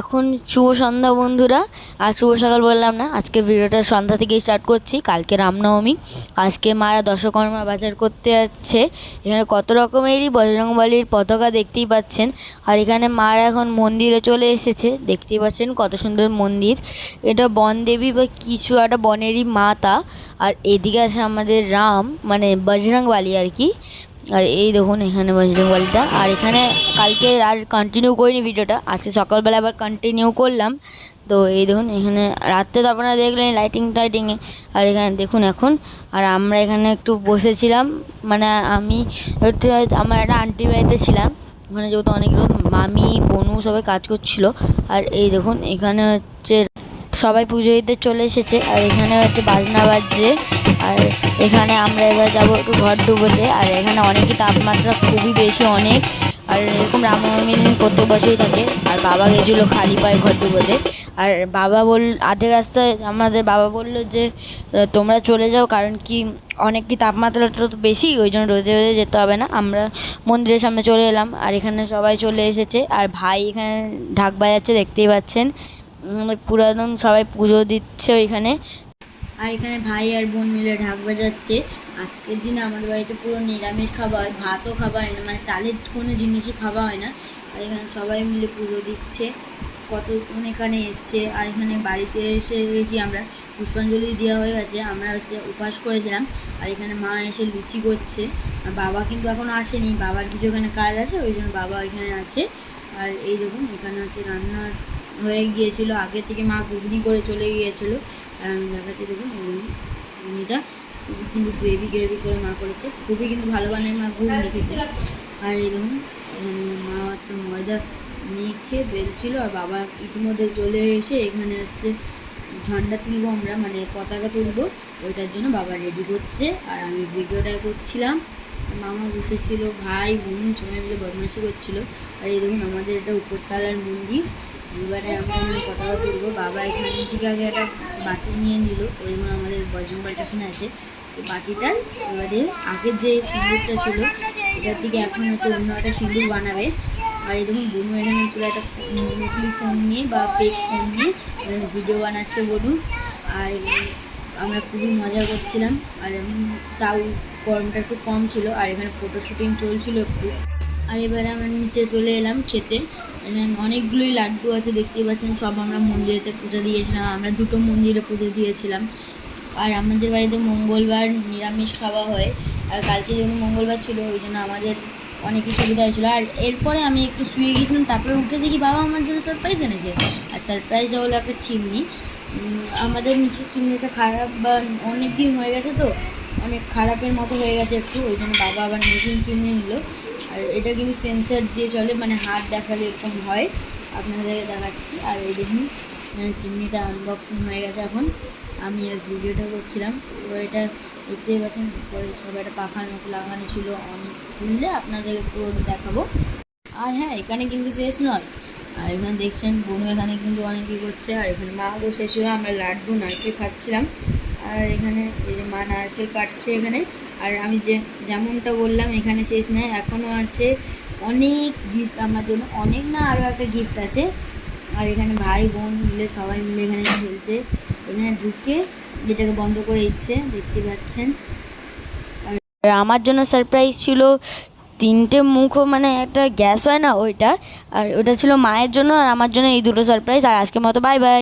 এখন শুভ সন্ধ্যা বন্ধুরা। আর শুভ সকাল বললাম না, আজকে ভিডিওটা সন্ধ্যা থেকেই স্টার্ট করছি, কালকে রামনবমী। আজকে মারা দশকর্মা বাজার করতে যাচ্ছে। এখানে কত রকমেরই বজরংবলির পতাকা দেখতেই পাচ্ছেন। আর এখানে মারা এখন মন্দিরে চলে এসেছে, দেখতেই পাচ্ছেন কত সুন্দর মন্দির। এটা বনদেবী বা কিছু একটা বনেরই মাতা। আর এদিকে আছে আমাদের রাম মানে বজরংবালি আর কি। আর এই দেখুন, এখানে বজরংবলিটা আর এখানে কালকে আর কন্টিনিউ করিনি ভিডিওটা, আজকে সকালবেলা আবার কন্টিনিউ করলাম। তো এই দেখুন, এখানে রাত্রে তো আপনারা দেখলেন লাইটিং টাইটিংয়ে আর এখানে দেখুন এখন, আর আমরা এখানে একটু বসেছিলাম মানে আমি হচ্ছে আমার একটা আন্টির বাড়িতে ছিলাম। ওখানে যেহেতু অনেক লোক, মামি, বনু সবাই কাজ করছিল। আর এই দেখুন, এখানে হচ্ছে সবাই পুজো দিতে চলে এসেছে আর এখানে হচ্ছে বাজনা বাজছে আর এখানে আমরা এবার যাব একটু ঘর ডুবোতে। আর এখানে অনেকই তাপমাত্রা, খুবই বেশি অনেক। আর এরকম রামনবমী দিন প্রত্যেক বছরই থাকে। আর বাবা গেছিল খালি পায়ে ঘর ডুবোতে। আর বাবা বল, আধে রাস্তায় আমাদের বাবা বলল যে তোমরা চলে যাও কারণ কি অনেক কি তাপমাত্রাটা তো বেশি, ওই জন্য রোদে রোদে যেতে হবে না। আমরা মন্দিরের সামনে চলে এলাম। আর এখানে সবাই চলে এসেছে। আর ভাই এখানে ঢাক বাজাচ্ছে, দেখতেই পাচ্ছেন। উম, পুরো একদম সবাই পুজো দিচ্ছে ওইখানে। আর এখানে ভাই আর বোন মিলে ঢাক বাজাচ্ছে। আজকের দিনে আমাদের বাড়িতে পুরো নিরামিষ খাওয়া হয় ভাতও খাওয়া হয় না মানে চালের কোনো জিনিসই খাওয়া হয় না। আর এখানে সবাই মিলে পুজো দিচ্ছে কতক্ষণ এখানে এসছে আর এখানে বাড়িতে এসে গেছি আমরা পুষ্পাঞ্জলি দেওয়া হয়ে গেছে আমরা হচ্ছে উপাস করেছিলাম। আর এখানে মা এসে লুচি করছে আর বাবা কিন্তু এখনও আসেনি বাবার কিছু এখানে কাজ আছে ওই জন্য বাবা এখানে আছে। আর এই দেখুন এখানে হচ্ছে রান্না হয়ে গিয়েছিল, আগে থেকে মা ঘুগনি করে চলে গিয়েছিল। আর আমি দেখাচ্ছি, দেখুন ঘুগনিটা, কিন্তু গ্রেভি গ্রেভি করে মা করেছে। খুবই কিন্তু ভালো বানায় মা ঘুগনি খেতে। আর এই দেখুন মা হচ্ছে ময়দা মেখে বেলছিল, আর বাবা ইতিমধ্যে চলে এসে এখানে হচ্ছে ঝান্ডা তুলবো আমরা মানে পতাকা তুলবো, ওইটার জন্য বাবা রেডি করছে। আর আমি ভিডিওটা করছিলাম, মামা বসেছিল, ভাই, বোন সবাই মিলে বদমাশি করছিল। আর এই দেখুন, আমাদের এটা উপরতলার মন্দির এবারে এখানে পতাকা তুলবো বাবা এখান থেকে আগে একটা বাটি নিয়ে নিল। জন্য আমাদের বজরংবালটা এখানে আছে। এই বাটিটায় এবারে আগের যে সিঁদুরটা ছিল, এটার থেকে এখন হচ্ছে অন্য একটা সিঁদুর বানাবে। আর এই দেখুন, বনু এখানে পুরো একটা নকলি ফোন নিয়ে বা ফেক ফোন নিয়ে এখানে ভিডিও বানাচ্ছে বনু। আর আমরা খুবই মজা করছিলাম। আর তাও গরমটা একটু কম ছিল। আর এখানে ফটো শুটিং চলছিল একটু। আর এবারে আমরা নিচে চলে এলাম খেতে। অনেকগুলোই লাড্ডু আছে, দেখতেই পাচ্ছেন, সব আমরা মন্দিরেতে পুজো দিয়েছিলাম, আমরা দুটো মন্দিরে পুজো দিয়েছিলাম। আর আমাদের বাড়িতে মঙ্গলবার নিরামিষ খাওয়া হয়, আর কালকে যখন মঙ্গলবার ছিল, ওই জন্য আমাদের অনেকই সুবিধা হয়েছিলো। আর এরপরে আমি একটু শুয়ে গেছিলাম, তারপরে উঠে দেখি বাবা আমার জন্য সারপ্রাইজ এনেছে। আর সারপ্রাইজটা হলো একটা চিমনি। আমাদের নিচের চিমনিটা খারাপ বা অনেক দিন হয়ে গেছে তো অনেক খারাপের মতো হয়ে গেছে একটু, ওই জন্য বাবা আবার নতুন চিমনি নিল। আর এটা কিন্তু সেন্সার দিয়ে চলে মানে হাত দেখালে এরকম হয় আপনাদেরকে দেখাচ্ছি। আর এই দেখুন চিমনিটা আনবক্সিং হয়ে গেছে এখন। আমি আর ভিডিওটা করছিলাম। তো এটা দেখতেই পাচ্ছেন পরে সবাই একটা পাখার মতো লাগানো ছিল। অনেক খুললে আপনাদেরকে পুরো দেখাবো। আর হ্যাঁ এখানে কিন্তু শেষ নয়। আর এখানে দেখছেন, বনু এখানে কিন্তু অনেক কী করছে। আর এখানে মা বসেছিল, আমরা লাড্ডু নারকেল খাচ্ছিলাম। আর এখানে এই যে মা নারকেল কাটছে এখানে। আর আমি যে যেমনটা বললাম, এখানে শেষ নয় এখনও আছে অনেক গিফট আমার জন্য অনেক না আরও একটা গিফট আছে। আর এখানে ভাই, বোন মিলে, সবাই মিলে এখানে খেলছে। এখানে ঢুকে এটাকে বন্ধ করে দিচ্ছে, দেখতে পাচ্ছেন। আর আমার জন্য সারপ্রাইজ ছিল তিনটে মুখও মানে একটা গ্যাস হয় না ওইটা, আর ওটা ছিল মায়ের জন্য, আর আমার জন্য এই দুটো সারপ্রাইজ আর আজকের মতো বাই বাই